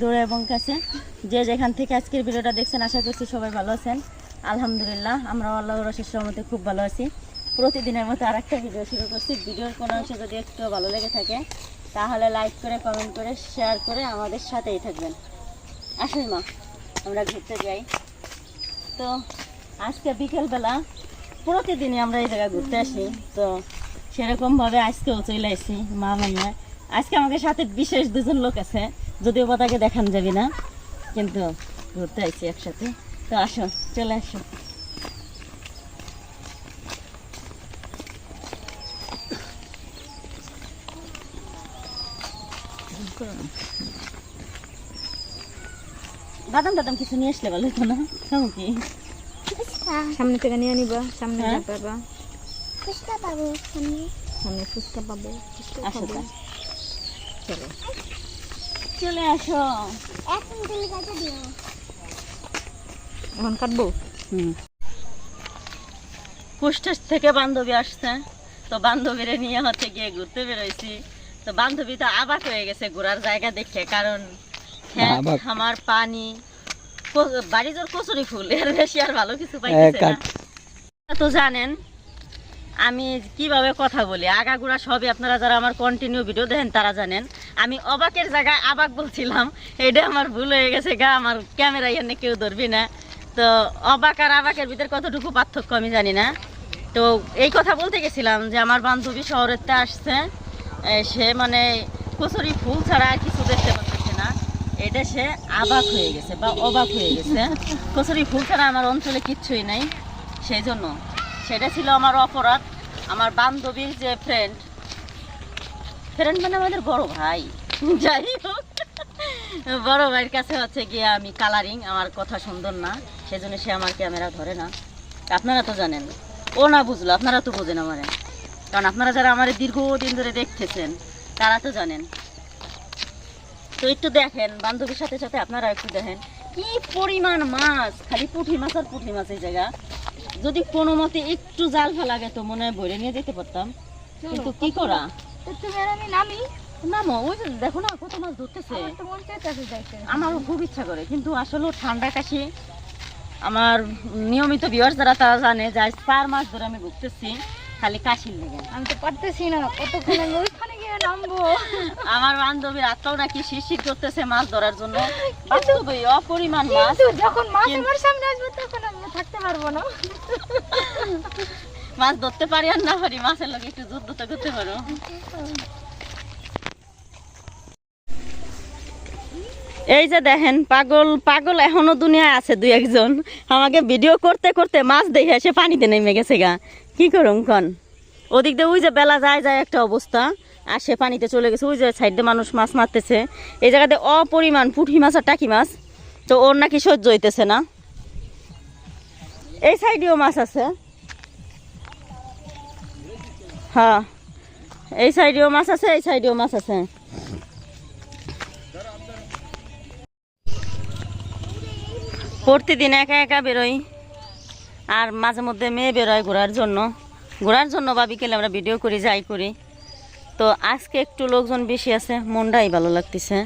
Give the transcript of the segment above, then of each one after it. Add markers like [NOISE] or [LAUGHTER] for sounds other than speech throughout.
দূরে এবং কাছে। যে যেখান থেকে আজকের ভিডিওটা দেখছেন, আশা করছি সবাই ভালো আছেন। আলহামদুলিল্লাহ, আমরা আল্লাহ রশের সহমতে খুব ভালো আছি। প্রতিদিনের মতো আর একটা ভিডিও শুরু করছি। ভিডিওর কোনো অংশ যদি একটু ভালো লেগে থাকে, তাহলে লাইক করে কমেন্ট করে শেয়ার করে আমাদের সাথেই থাকবেন। আসুন মা, আমরা ঘুরতে যাই। তো আজকে বিকেলবেলা প্রতিদিনই আমরা এই জায়গায় ঘুরতে আসি। তো সেরকমভাবে আজকেও চলে আসি মা মাইয়া আজকে আমাদের সাথে বিশেষ দুজন লোক আছে। যদিও বা তাকে দেখান যাবে না কিন্তু ঘুরতে আসছি একসাথে। তো আসো চলে আসো। বাদাম টাদাম কিছু নিয়ে আসলে ভালো হতো না খাব কি? সামনে থেকে নিয়ে নিবা সামনে হ্যাঁ? পাবা ফুচকা পাবো সামনে সামনে ফুচকা পাবো ফুচকা খাব। চলো। চলে আসো। এখন তুমি কাছে দিও। এখন কাটবো? হুম। কুষ্টাস থেকে বান্ধবী আসছে। তো বান্ধবীরে নিয়ে হচ্ছে গিয়ে ঘুরতে বেরোইছি। তো বান্ধবী তো আবাক হয়ে গেছে ঘোরার জায়গা দেখে কারণ আবাক। খামার পানি ক- বাড়ি জোর কচুরি ফুল এর বেশি আর ভালো কিছু পাইতেছে না। তো জানেন আমি কীভাবে কথা বলি? আগাগুড়া সবই আপনারা যারা আমার কন্টিনিউ ভিডিও দেখেন, তারা জানেন। আমি অবাকের জায়গায় আবাক বলছিলাম এটা আমার ভুল হয়ে গেছে গা, আমার ক্যামেরা এনে কেউ ধরবি না। তো অবাক আর আবাকের ভিতরে কতটুকু পার্থক্য আমি জানি না। তো এই কথা বলতে গেছিলাম যে আমার বান্ধবী শহরেতে আসছে সে মানে কচুরি ফুল ছাড়া কিছু দেখতে পাচ্ছে না। এটা সে আবাক হয়ে গেছে বা অবাক হয়ে গেছে। কচুরি ফুল ছাড়া আমার অঞ্চলে কিচ্ছুই নাই, সেই জন্য। সেটা ছিল আমার অপরাধ, আমার বান্ধবীর যে ফ্রেন্ড ফ্রেন্ড মানে আমাদের বড় ভাই। যাই হোক, বড় ভাইয়ের কাছে হচ্ছে গিয়ে আমি কালারিং আমার কথা সুন্দর না, সেজন্য সে আমার ক্যামেরা ধরে না। আপনারা তো জানেন, ও না বুঝলো, আপনারা তো বোঝেন আমারে। কারণ আপনারা যারা আমার দীর্ঘদিন ধরে দেখতেছেন, তারা তো জানেন। তো একটু দেখেন, বান্ধবীর সাথে সাথে আপনারা একটু দেখেন। কি পরিমাণ মাছ, খালি পুঁটি মাছ আর পুঁটি মাছ এই জায়গা। যদি কোনো মতে একটু জাল ফেলা গেত মনে হয় ভরে নিয়ে যেতে পারতাম। কিন্তু কি করা? তুমি আর আমি নামি। নামো ওই দেখো না কত মাছ ধরতেছে। আমার তো চাইতেছে যাইতে। আমারও খুব ইচ্ছা করে কিন্তু আসলে ঠান্ডা কাশি। আমার নিয়মিত বিয়ার যারা তারা জানে যে আজ চার মাস ধরে আমি ঘুরতেছি খালি কাশির লেগে। আমি তো পারতেছি না কতক্ষণ আমি ওইখানে গিয়ে নামবো? আমার বান্ধবীর আত্মাও নাকি শিরশির করতেছে মাছ ধরার জন্য। বাস্তবে অপরিমাণ মাছ। যখন মাছ আমার সামনে আসবে তখন আমি পারব না। মাছ ধরতে পারি আর না পারি, মাছের লোক একটু যুদ্ধ তো করতে পারো। এই যে দেখেন, পাগল পাগল এখনও দুনিয়ায় আছে দুই একজন। আমাকে ভিডিও করতে করতে মাছ দেখে এসে পানিতে নেমে গেছে গা। কি করুম কন? ওদিক দিয়ে ওই যে বেলা যায় যায় একটা অবস্থা। আর সে পানিতে চলে গেছে, ওই যে সাইডে মানুষ মাছ মারতেছে। এই জায়গাতে অপরিমাণ পুঁটি মাছ আর টাকি মাছ। তো ওর নাকি সহ্য হইতেছে না। এই সাইডেও মাছ আছে। হ্যাঁ এই সাইডেও মাছ আছে, এই সাইডেও মাছ আছে। প্রতিদিন একা একা বেরোই, আর মাঝে মধ্যে মেয়ে বেরোয় ঘোরার জন্য। ঘোরার জন্য বা বিকেলে আমরা ভিডিও করি, যাই করি। তো আজকে একটু লোকজন বেশি আছে, মনটাই ভালো লাগতেছে।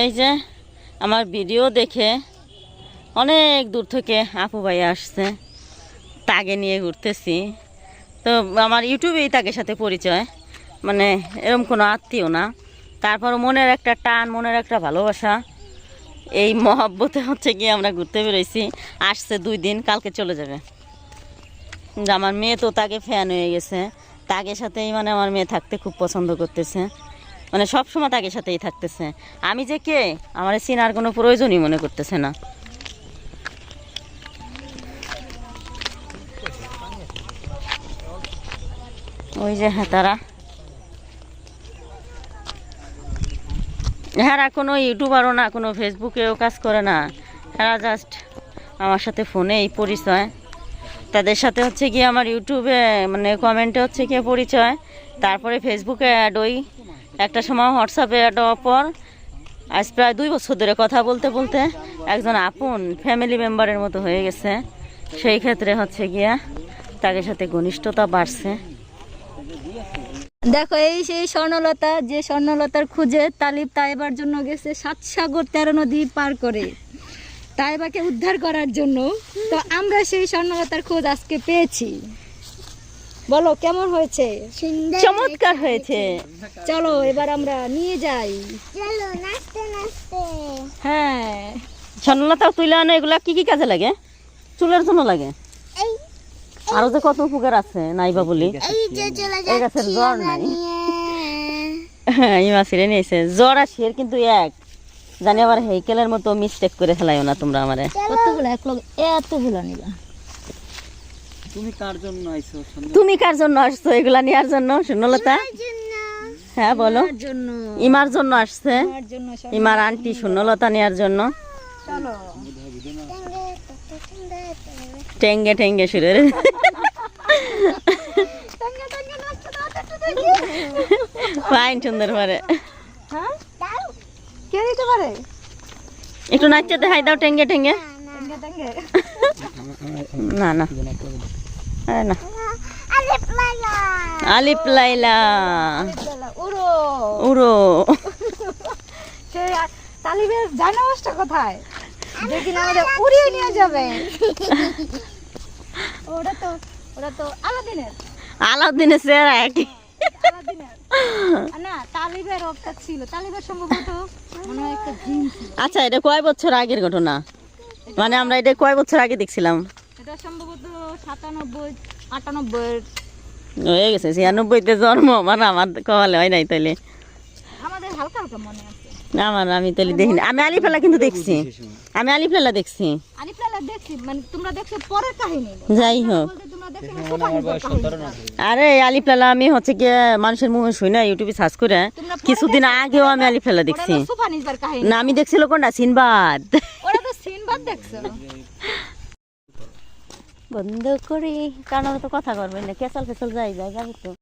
এই যে, আমার ভিডিও দেখে অনেক দূর থেকে আপু ভাই আসছে। তাকে নিয়ে ঘুরতেছি। তো আমার ইউটিউবেই তাকে সাথে পরিচয়। মানে এরকম কোনো আত্মীয় না। তারপর মনের একটা টান, মনের একটা ভালোবাসা। এই মহব্বতে হচ্ছে গিয়ে আমরা ঘুরতে বেরোইছি। আসছে দুই দিন, কালকে চলে যাবে। আমার মেয়ে তো তাকে ফ্যান হয়ে গেছে। তাকে সাথেই মানে আমার মেয়ে থাকতে খুব পছন্দ করতেছে। মানে সব সময় তাকে সাথেই থাকতেছে। আমি যে কে? আমার চিনার কোনো প্রয়োজনই মনে করতেছে না। ওই যে হ্যাঁ তারা। হ্যাঁ কোনো ইউটিউবারও না, কোনো ফেসবুকেও কাজ করে না। হ্যাঁ জাস্ট আমার সাথে ফোনে এই পরিচয়। তাদের সাথে হচ্ছে গিয়ে আমার ইউটিউবে মানে কমেন্টে হচ্ছে গিয়ে পরিচয়। তারপরে ফেসবুকে অ্যাড ওই একটা সময় হোয়াটসঅ্যাপে অ্যাড হওয়ার পর, আজ প্রায় দুই বছর ধরে কথা বলতে বলতে একজন আপন ফ্যামিলি মেম্বারের মতো হয়ে গেছে। সেই ক্ষেত্রে হচ্ছে গিয়া তাদের সাথে ঘনিষ্ঠতা বাড়ছে। দেখো এই সেই স্বর্ণলতা যে স্বর্ণলতার খুঁজে তালিব তাইবার জন্য গেছে সাত সাগর তেরো নদী পার করে। তাইবাকে উদ্ধার করার জন্য তো আমরা সেই স্বর্ণলতার খোঁজ আজকে পেয়েছি। বলো কেমন হয়েছে? চমৎকার হয়েছে। চলো এবার আমরা নিয়ে যাই। চলো নাচতে নাচতে। হ্যাঁ। স্বর্ণলতা তুলে আনো এগুলা কি কি কাজে লাগে? চুলের জন্য লাগে? আরও যে কত উপকার আছে নাইবা বলি। এই যে গাছের জ্বর নাই। [LAUGHS] এই মাসিরে নিয়েছে জ্বর আর শের কিন্তু এক। জানি আবার হেইকেলের মতো মিস্টেক করে ফেলাইও না তোমরা আমারে। কতগুলো? এক লোক এতগুলো নিবা। তুমি কার জন্য আইছো তুমি কার জন্য আসছো? এগুলা নেওয়ার জন্য জন্য। হ্যাঁ বলো। ইমার জন্য। আসছে। ইমার আন্টি স্বর্ণলতা নেওয়ার জন্য। চলো। টেঙ্গে টেঙ্গে সুরে ফাইন সুন্দর পারে কে দিতে পারে? একটু নাচতে দেখাই দাও ঠেঙ্গে টাঙ্গে না না। আরে না। আলিপ লাইলা। উড়ো। উড়ো। সে তালিবের জানাবাসটা কোথায়? যে আমাদের উড়িয়ে নিয়ে তো তো আলাদিনের। চেহারা একই। আলাদিনের। ছিল। আচ্ছা এটা কয় বছর আগের ঘটনা? মানে আমরা এটা কয় বছর আগে দেখছিলাম? এটা সম্ভবত সাতানব্বই আটানব্বই হয়ে গেছে ছিয়ানব্বইতে জন্ম মানে আমার কপালে হয় নাই তাইলে। হালকা হালকা মনে আছে। আমার আমি তাহলে দেখিনি। আমি আলিফেলা কিন্তু দেখছি। আমি আলিফেলা দেখছি। আলিফলালা দেখছি মানে তোমরা দেখছ পরের কাহিনী। যাই হোক। বলতে তোমরা দেখছ না সুপারহিটের কাহিনীটা। আরে আলিফেলা আমি হচ্ছে গিয়ে মানুষের মুখে শুই না ইউটিউবে সার্চ করে। কিছুদিন আগেও আমি আলিফেলা ওটা দেখছি। না আমি দেখছিল কোনটা? সিনবাদ। তো সিনবাদ দেখছ। বন্ধ করি কারণ তো কথা করবেন না। কেসাল ফেসাল যাই যাই যাব তো।